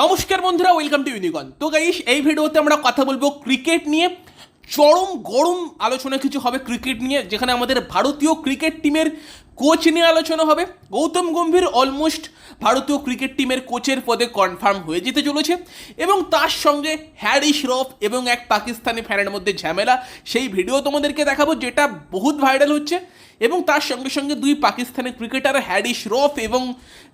নমস্কার বন্ধুরা welcome to ইউনিকন তো গাইস এই ভিডিওতে আমরা কথা বলব ক্রিকেট নিয়ে। চরম গরম আলোচনা কিছু হবে ক্রিকেট নিয়ে, যেখানে আমাদের ভারতীয় ক্রিকেট টিমের কোচ নিয়ে আলোচনা হবে। গৌতম গম্ভীর অলমোস্ট ভারতীয় ক্রিকেট টিমের কোচের পদে কনফার্ম হয়ে যেতে চলেছে। এবং তার সঙ্গে হ্যারি শ্রফ এবং এক পাকিস্তানি ফ্যানের মধ্যে ঝামেলা, সেই ভিডিও তোমাদেরকে দেখাবো, যেটা বহুত ভাইরাল হচ্ছে। এবং তার সঙ্গে সঙ্গে দুই পাকিস্তানি ক্রিকেটার হ্যারি শ্রফ এবং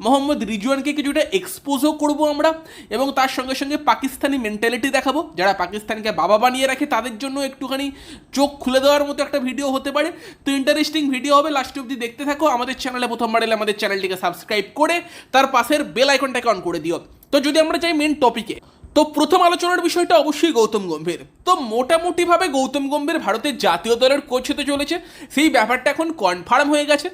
মোহাম্মদ রিজওয়ানকে কিছুটা এক্সপোজও করব আমরা এবং তার সঙ্গে সঙ্গে পাকিস্তানি মেন্টালিটি দেখাবো। যারা পাকিস্তানকে বাবা বানিয়ে রাখে, তাদের জন্য একটুখানি চোখ খুলে দেওয়ার মতো একটা ভিডিও হতে পারে। তো ইন্টারেস্টিং ভিডিও হবে লাস্ট অব্দি দেখতে থাকো। আমাদের চ্যানেলে প্রথমবার এলে আমাদের চ্যানেলটিকে সাবস্ক্রাইব করে, তার পাশের বেল আইকনটাকে অন করে দিও। তো যদি আমরা চাই মেন টপিকে তো প্রথম আলোচনার বিষয়টা অবশ্যই গৌতম গম্ভীর। তো মোটামুটিভাবে গৌতম গম্ভীর ভারতের জাতীয় দলের কোচ হতে চলেছে। সেই ব্যাপারটা এখন কনফার্ম হয়ে গেছে।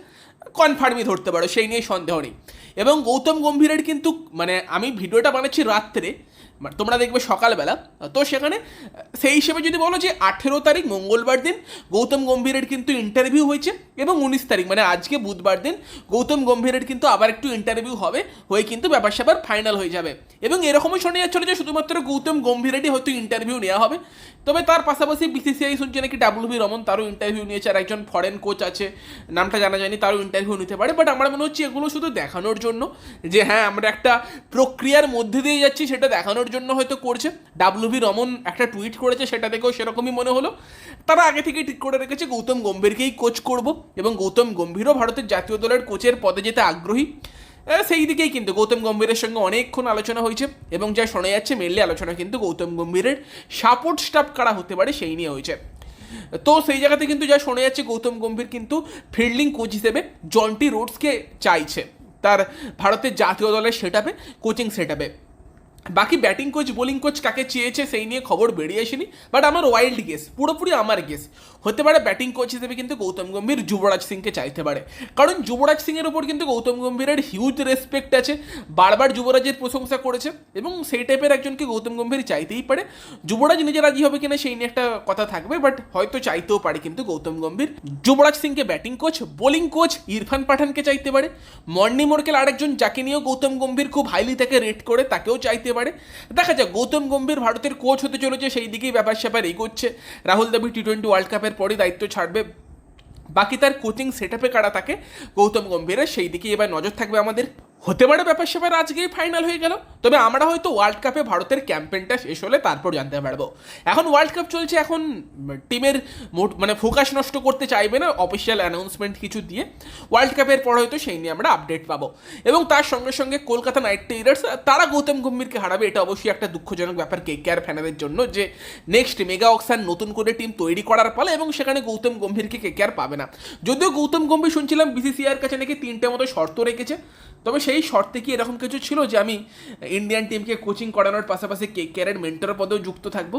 কনফার্মই ধরতে পারো, সেই নিয়ে সন্দেহ নেই। এবং গৌতম গম্ভীরের কিন্তু মানে আমি ভিডিওটা বানাচ্ছি রাত্রে তোমরা দেখবে সকালবেলা, তো সেখানে সেই হিসেবে যদি বলো যে আঠেরো তারিখ মঙ্গলবার দিন গৌতম গম্ভীরের কিন্তু ইন্টারভিউ হয়েছে এবং উনিশ তারিখ মানে আজকে বুধবার দিন গৌতম গম্ভীরের কিন্তু আবার একটু ইন্টারভিউ হবে হয়ে কিন্তু ব্যাপার স্যাপার ফাইনাল হয়ে যাবে। এবং এরকমই শোনা যাচ্ছিল যে শুধুমাত্র গৌতম গম্ভীরেরই হয়তো ইন্টারভিউ নেওয়া হবে। তবে তার পাশাপাশি বিসিসিআই শুনছে নাকি ডাব্লিউবি রমন তারও ইন্টারভিউ নিয়েছে আর একজন ফরেন কোচ আছে, নামটা জানা যায়নি, তারও ইন্টারভিউ নিতে পারে। বাট আমার মনে হচ্ছে এগুলো শুধু দেখানোর জন্য যে হ্যাঁ আমরা একটা প্রক্রিয়ার মধ্যে দিয়ে যাচ্ছি, সেটা দেখানোর জন্য হয়তো করছে। ডাব্লিউবি রমন একটা টুইট করেছে, সেটা দেখেও সেরকমই মনে হলো। তারা আগে থেকেই ঠিক করে রেখেছে, গৌতম গম্ভীরকেই কোচ করব এবং গৌতম গম্ভীরও ভারতের জাতীয় দলের কোচের পদে যেতে আগ্রহী। সেই দিকেই কিন্তু গৌতম গম্ভীরের সঙ্গে অনেকক্ষণ আলোচনা হয়েছে এবং যা শোনা যাচ্ছে মেনলি আলোচনা কিন্তু গৌতম গম্ভীরের সাপোর্ট স্টাফ কারা হতে পারে সেই নিয়ে হয়েছে। তো সেই জায়গাতে কিন্তু যা শোনা যাচ্ছে, গৌতম গম্ভীর কিন্তু ফিল্ডিং কোচ হিসেবে জন্টি রোডসকে চাইছে। তার ভারতের জাতীয় দলের সেট কোচিং সেট বাকি ব্যাটিং কোচ বোলিং কোচ কাকে চেয়েছে সেই নিয়ে খবর বেরিয়ে আসেনি বাট আমার ওয়াইল্ড গেস পুরোপুরি আমার গেস হতে পারে ব্যাটিং কোচ হিসেবে কিন্তু গৌতম গম্ভীর যুবরাজ সিংকে চাইতে পারে। কারণ যুবরাজ সিংয়ের উপর কিন্তু গৌতম গম্ভীরের হিউজ রেসপেক্ট আছে, বারবার যুবরাজের প্রশংসা করেছে, এবং সেই টাইপের একজনকে গৌতম গম্ভীর চাইতেই পারে। যুবরাজ নিজে রাজি হবে কিনা সেই নিয়ে একটা কথা থাকবে বাট হয়তো চাইতেও পারে কিন্তু গৌতম গম্ভীর। যুবরাজ সিংকে batting coach bowling coach Irfan পাঠানকে চাইতে পারে। মর্নি মোরকেল আরেকজন যাকে নিয়েও গৌতম গম্ভীর খুব হাইলি তাকে রেট করে, তাকেও চাইতে পারে। দেখা যাক, গৌতম গম্ভীর ভারতের কোচ হতে চলেছে, সেই দিকেই ব্যাপার স্যাপার এগোচ্ছে। Rahul Dravid T twenty world কাপের পরে দায়িত্ব ছাড়বে। বাকি তার কোচিং সেট আপে কারা থাকে? গৌতম গম্ভীরের, সেই দিকেই এবার নজর থাকবে আমাদের। হতে পারে ব্যাপার স্যাপার আজকেই ফাইনাল হয়ে গেল। তবে আমরা হয়তো ওয়ার্ল্ড কাপে ভারতের ক্যাম্পেনটা শেষ হলে তারপর জানতে পারব। এখন ওয়ার্ল্ড কাপ চলছে, এখন টিমের মোট মানে ফোকাস নষ্ট করতে চাইবে না অফিসিয়াল অ্যানাউন্সমেন্ট কিছু দিয়ে। ওয়ার্ল্ড কাপের পর হয়তো সেই নিয়ে আমরা আপডেট পাবো। এবং তার সঙ্গে সঙ্গে কলকাতা নাইট রাইডার্স তারা গৌতম গম্ভীরকে হারাবে, এটা অবশ্যই একটা দুঃখজনক ব্যাপার কে কে আর ফ্যানাদের জন্য যে নেক্সট মেগা অক্সান নতুন করে টিম তৈরি করার ফলে এবং সেখানে গৌতম গম্ভীরকে কে কে আর পাবে না। যদিও গৌতম গম্ভীর শুনছিলাম বিসিসিআর কাছে নাকি তিনটে মতো শর্ত রেখেছে তবে সেই শর্তে কি এরকম কিছু ছিল যে আমি ইন্ডিয়ান টিমকে কোচিং করানোর পাশাপাশি কে কেয়ারের মেন্টর পদেও যুক্ত থাকব?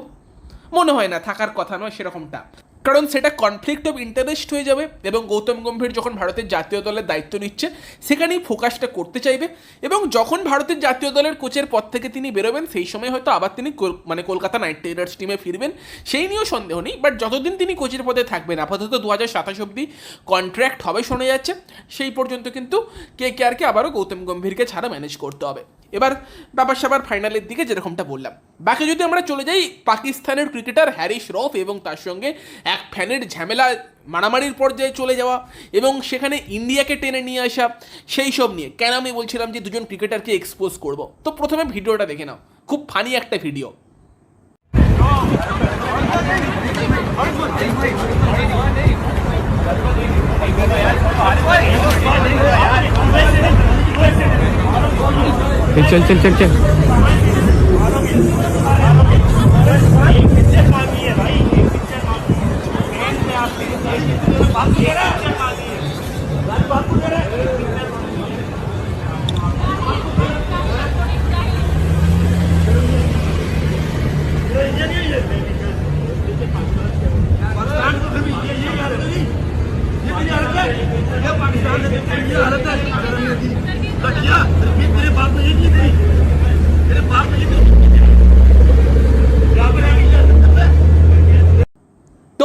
মনে হয় না, থাকার কথা নয় সেরকমটা। কারণ সেটা কনফ্লিক্ট অফ ইন্টারেস্ট হয়ে যাবে এবং গৌতম গম্ভীর যখন ভারতের জাতীয় দলের দায়িত্ব নিচ্ছে, সেখানেই ফোকাসটা করতে চাইবে এবং যখন ভারতের জাতীয় দলের কোচের পদ থেকে তিনি বেরোবেন, সেই সময় হয়তো আবার তিনি মানে কলকাতা নাইট রাইডার্স টিমে ফিরবেন। সেই নিয়েও সন্দেহ নেই বাট যতদিন তিনি কোচের পদে থাকবেন, আপাতত দু হাজার সাতাশ অব্দি কন্ট্রাক্ট হবে শোনা যাচ্ছে। সেই পর্যন্ত কিন্তু কে কে আরকে আবারও গৌতম গম্ভীরকে ছাড়া ম্যানেজ করতে হবে। এবার ব্যাপার স্যাপার ফাইনালের দিকে যেরকমটা বললাম। বাকি যদি আমরা চলে যাই, পাকিস্তানের ক্রিকেটার হ্যারি রফ এবং তার সঙ্গে এক ফ্যানের ঝামেলা মারামারির পর্যায়ে চলে যাওয়া এবং সেখানে ইন্ডিয়াকে টেনে নিয়ে আসা, সেই সব নিয়ে। কেন আমি বলছিলাম যে দুজন ক্রিকেটারকে এক্সপোজ করব? তো প্রথমে ভিডিওটা দেখে নাও। খুব ফানি একটা ভিডিও চল চল চল চল। Get it.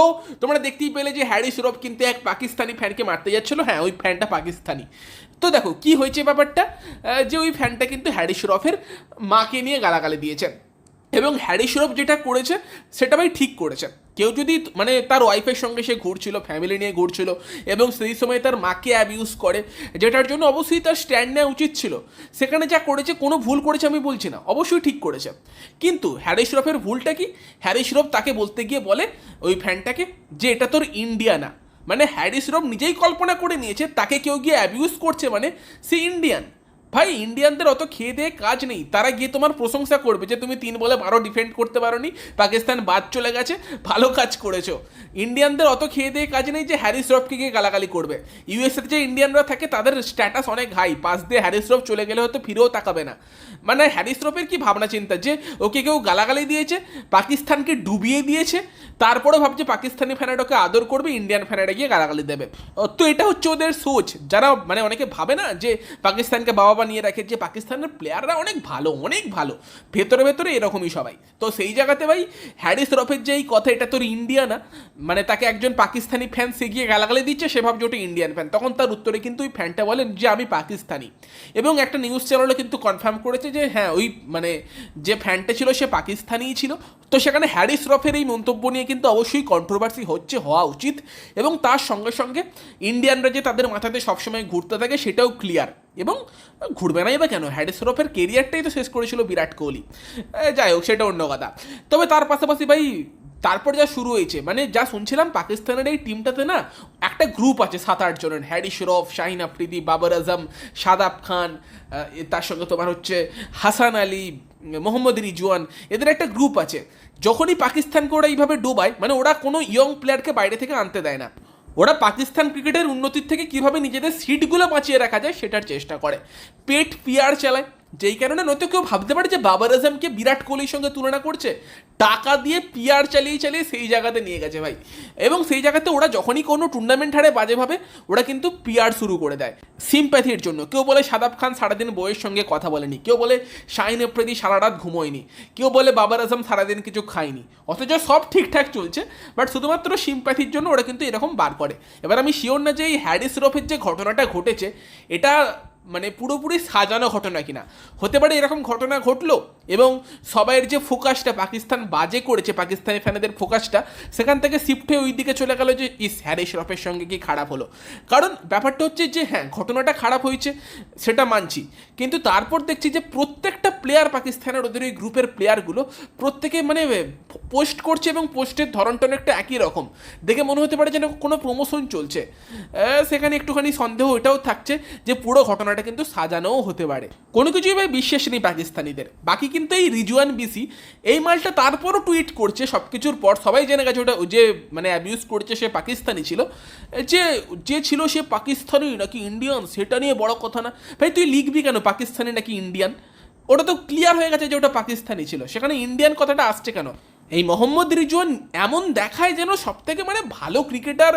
তো তোমরা দেখতেই পেলে যে হ্যারি শ্রফ কিন্তু এক পাকিস্তানি ফ্যানকে মারতে যাচ্ছিল। হ্যাঁ ওই ফ্যানটা পাকিস্তানি। তো দেখো, কি হয়েছে ব্যাপারটা? যে ওই ফ্যানটা কিন্তু হ্যারি শ্রফের মাকে নিয়ে গালাগালি দিয়েছেন এবং হ্যারি শ্রফ যেটা করেছে, সেটা ভাই ঠিক করেছে। কেউ যদি মানে তার ওয়াইফের সঙ্গে সে ঘুরছিল ফ্যামিলি নিয়ে ঘুরছিল এবং সেই সময় তার মাকে অ্যাবিউজ করে, যেটার জন্য অবশ্যই তার স্ট্যান্ড নেওয়া উচিত ছিল। সেখানে যা করেছে, কোনো ভুল করেছে আমি বলছি না, অবশ্যই ঠিক করেছে। কিন্তু হ্যারি শ্রফের ভুলটা কি? হ্যারি তাকে বলতে গিয়ে বলে ওই ফ্যানটাকে যে এটা তোর ইন্ডিয়া না। মানে হ্যারি শ্রফ নিজেই কল্পনা করে নিয়েছে, তাকে কেউ গিয়ে অ্যাবিউজ করছে মানে সে ইন্ডিয়ান ভাই ইন্ডিয়ানদের অত খেয়ে দিয়ে কাজ নেই। তারা গিয়ে তোমার প্রশংসা করবে যে তুমি তিন বলে বারো ডিফেন্ড করতে পারোনি, পাকিস্তান বাদ চলে গেছে, ভালো কাজ করেছ। ইন্ডিয়ানদের অত খেয়ে দিয়ে কাজ নেই যে হ্যারিস রফকে গিয়ে গালাগালি করবে। ইউএসএতে যে ইন্ডিয়ানরা থাকে, তাদের স্ট্যাটাস অনেক হাই পাশ দিয়ে হ্যারিস রফ চলে গেলে হয়তো ফিরেও তাকাবে না। মানে হ্যারিস রফের কি ভাবনা চিন্তা যে ওকে কেউ গালাগালি দিয়েছে, পাকিস্তানকে ডুবিয়ে দিয়েছে তারপরে ভাবছে পাকিস্তানি ফ্যানেট ওকে আদর করবে ইন্ডিয়ান ফ্যানেটে গিয়ে গালাগালি দেবে। তো এটা হচ্ছে ওদের সোচ। যারা মানে অনেকে ভাবে না যে পাকিস্তানকে বাবা বানিয়ে রাখে যে পাকিস্তানের প্লেয়াররা অনেক ভালো অনেক ভালো। ভেতরে ভেতরে এরকমই সবাই। তো সেই জায়গাতে ভাই, হ্যারিস রফের যে এই কথা, এটা তোর ইন্ডিয়া না। মানে তাকে একজন পাকিস্তানি ফ্যান সে গিয়ে গালাগালি দিচ্ছে, সে ভাবছে ওটা ইন্ডিয়ান ফ্যান তখন তার উত্তরে কিন্তু ওই ফ্যানটা বলেন যে, আমি পাকিস্তানি। এবং একটা নিউজ চ্যানেলও কিন্তু কনফার্ম করেছে যে হ্যাঁ ওই মানে যে ফ্যানটা ছিল, সে পাকিস্তানিই ছিল। তো সেখানে হ্যারিস রফের এই মন্তব্য নিয়ে কিন্তু অবশ্যই কন্ট্রোভার্সি হচ্ছে, হওয়া উচিত এবং তার সঙ্গে সঙ্গে ইন্ডিয়ানরা যে তাদের মাথাতে সবসময় ঘুরতে থাকে সেটাও ক্লিয়ার এবং ঘুরবে নাই বা কেন? হ্যারিস রফের কেরিয়ারটাই তো শেষ করেছিল বিরাট কোহলি। যাই হোক, সেটা অন্য কথা। তবে তার পাশাপাশি ভাই, তারপর যা শুরু হয়েছে মানে যা শুনছিলাম পাকিস্তানের এই টিমটাতে না, একটা গ্রুপ আছে সাত আট জনের হ্যারি শরফ শাহিন আফ্রিদি, বাবর আজম, সাদাব খান তার সঙ্গে তোমার হচ্ছে হাসান আলী মোহাম্মদ রিজওয়ান, এদের একটা গ্রুপ আছে। যখনই পাকিস্তানকে ওরা এইভাবে ডোবায় মানে ওরা কোনো ইয়ং প্লেয়ারকে বাইরে থেকে আনতে দেয় না। ওরা পাকিস্তান ক্রিকেটের উন্নতির থেকে কীভাবে নিজেদের সিটগুলো বাঁচিয়ে রাখা যায়, সেটার চেষ্টা করে। পেট পিয়ার চালায়। যেই কারণে নয়তো কেউ ভাবতে পারে যে বাবার আজমকে বিরাট কোহলির সঙ্গে তুলনা করছে। টাকা দিয়ে পিয়ার চালিয়ে চালিয়ে সেই জায়গাতে নিয়ে গেছে ভাই। এবং সেই জায়গাতে ওরা যখনই কোনো টুর্নামেন্ট হারে বাজেভাবে ওরা কিন্তু পিয়ার শুরু করে দেয় সিম্প্যাথির জন্য। কেউ বলে সাদাব খান সারাদিন বইয়ের সঙ্গে কথা বলেনি। কেউ বলে শাহিন এফ্রেদি সারা রাত ঘুমোয়নি। কেউ বলে বাবার আজম সারাদিন কিছু খায়নি। অথচ সব ঠিকঠাক চলছে বাট শুধুমাত্র সিম্প্যাথির জন্য ওরা কিন্তু এরকম বার করে। এবার আমি শিওর না যে এই হ্যারিস রফের যে ঘটনাটা ঘটেছে, এটা মানে পুরোপুরি সাজানো ঘটনা কিনা। হতে পারে এরকম ঘটনা ঘটলো এবং সবাইয়ের যে ফোকাসটা পাকিস্তান বাজে করেছে, পাকিস্তানি ফ্যানেদের ফোকাসটা, সেখান থেকে শিফট হয়ে ওই দিকে চলে গেল যে, ইস হ্যারি রফের সঙ্গে কি খারাপ হলো? কারণ ব্যাপারটা হচ্ছে যে হ্যাঁ ঘটনাটা খারাপ হয়েছে, সেটা মানছি। কিন্তু তারপর দেখছি যে, প্রত্যেকটা প্লেয়ার পাকিস্তানের ওদের ওই গ্রুপের প্লেয়ারগুলো প্রত্যেকে মানে পোস্ট করছে এবং পোস্টের ধরনটা অনেকটা একই রকম। দেখে মনে হতে পারে যেন কোনো প্রমোশন চলছে। সেখানে একটুখানি সন্দেহ এটাও থাকছে যে, পুরো ঘটনাটা কিন্তু সাজানোও হতে পারে। কোনো কিছুই ভাই বিশ্বাস নেই পাকিস্তানিদের। বাকি কিন্তু এই রিজওয়ান বিসি এই মালটা তারপরও টুইট করছে সব কিছুর পর সবাই জেনে গেছে ওটা যে মানে অ্যাবিউজ করছে, সে পাকিস্তানি ছিল। যে যে ছিল সে পাকিস্তানি নাকি ইন্ডিয়ান সেটা নিয়ে বড় কথা না। ভাই তুই লিখবি কেন পাকিস্তানি নাকি ইন্ডিয়ান ওটা তো ক্লিয়ার হয়ে গেছে যে ওটা পাকিস্তানি ছিল। সেখানে ইন্ডিয়ান কথাটা আসছে কেন? এই মোহাম্মদ রিজওয়ান এমন দেখায় যেন সব থেকে মানে ভালো ক্রিকেটার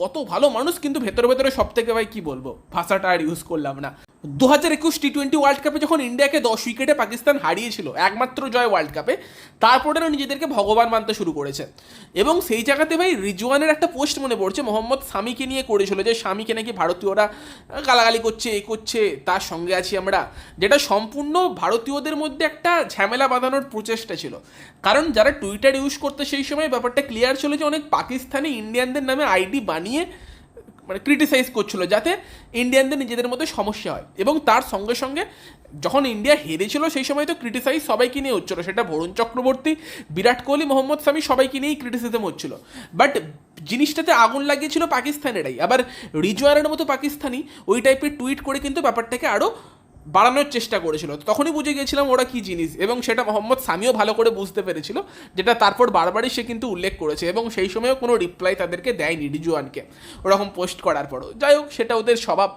কত ভালো মানুষ, কিন্তু ভেতরে ভেতরে সব থেকে ভাই কি বলব? ভাষাটা আর ইউজ করলাম না। দু হাজার একুশ টি টোয়েন্টি ওয়ার্ল্ড কাপে যখন ইন্ডিয়াকে দশ উইকেটে পাকিস্তান হারিয়েছিল, একমাত্র জয় ওয়ার্ল্ড কাপে তারপরে নিজেদেরকে ভগবান মানতে শুরু করেছে। এবং সেই জায়গাতে ভাই রিজওয়ানের একটা পোস্ট মনে পড়ছে, মোহাম্মদ স্বামীকে নিয়ে করেছিল যে স্বামীকে নাকি ভারতীয়রা গালাগালি করছে, এ করছে, তার সঙ্গে আছি আমরা। যেটা সম্পূর্ণ ভারতীয়দের মধ্যে একটা ঝামেলা বাঁধানোর প্রচেষ্টা ছিল। কারণ যারা টুইটার ইউজ করতে সেই সময় ব্যাপারটা ক্লিয়ার ছিল যে, অনেক পাকিস্তানি ইন্ডিয়ানদের নামে আইডি বানিয়ে মানে ক্রিটিসাইজ করছিল যাতে ইন্ডিয়ানদের নিজেদের মধ্যে সমস্যা হয়। এবং তার সঙ্গে সঙ্গে যখন ইন্ডিয়া হেরেছিল সেই সময় তো ক্রিটিসাইজ সবাইকে নিয়ে হচ্ছিল। সেটা বরুণ চক্রবর্তী, বিরাট কোহলি, মোহাম্মদ সামি সবাইকে নিয়েই ক্রিটিসিজম হচ্ছিল। বাট জিনিসটাতে আগুন লাগিয়েছিল পাকিস্তানেরাই। আবার রিজওয়ারের মতো পাকিস্তানি ওই টাইপের টুইট করে কিন্তু ব্যাপারটাকে আরও বাড়ানোর চেষ্টা করেছিল। তখনই বুঝে গিয়েছিলাম ওরা কি জিনিস এবং সেটা মোহাম্মদ সামিও ভালো করে বুঝতে পেরেছিল, যেটা তারপর বারবারই সে কিন্তু উল্লেখ করেছে এবং সেই সময়ও কোনো রিপ্লাই তাদেরকে দেয়নি রিজুয়ানকে ওরকম পোস্ট করার পরও। যাই হোক, সেটা ওদের স্বভাব,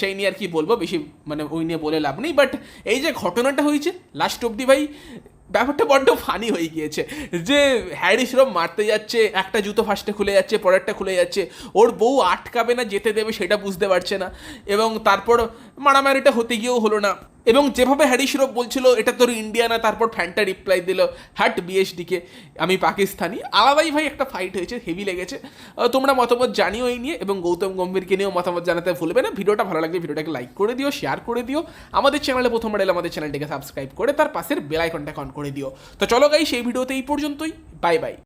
সেই নিয়ে আর কি বলব, বেশি মানে ওই নিয়ে বলে লাভ নেই। বাট এই যে ঘটনাটা হয়েছে লাস্ট অব্দি ভাই, ব্যাপারটা বড্ড ফানি হয়ে গিয়েছে। যে হ্যারি শ্রম মারতে যাচ্ছে, একটা জুতো ফার্স্টে খুলে যাচ্ছে, পরেরটা খুলে যাচ্ছে, ওর বউ আটকাবে না, যেতে দেবে সেটা বুঝতে পারছে না এবং তারপর মারামারিটা হতে গিয়েও হলো না। এবং যেভাবে হ্যারি শ্রফ বলছিল, এটা তোর ইন্ডিয়া না, তারপর ফ্যানটা রিপ্লাই দিল হ্যাট বিএসডিকে আমি পাকিস্তানি। আলাদাই ভাই একটা ফাইট হয়েছে হেভি লেগেছে। তোমরা মতামত জানিও এই নিয়ে, এবং গৌতম গম্ভীরকে নিয়েও মতামত জানাতে ভুলবে না। ভিডিওটা ভালো লাগলে ভিডিওটাকে লাইক করে দিও শেয়ার করে দিও। আমাদের চ্যানেলে প্রথমবার এলে আমাদের চ্যানেলটিকে সাবস্ক্রাইব করে, তার পাশের বেল আইকনটাকে অন করে দিও। তো চলো গাই সেই ভিডিওতে এই পর্যন্তই। Bye bye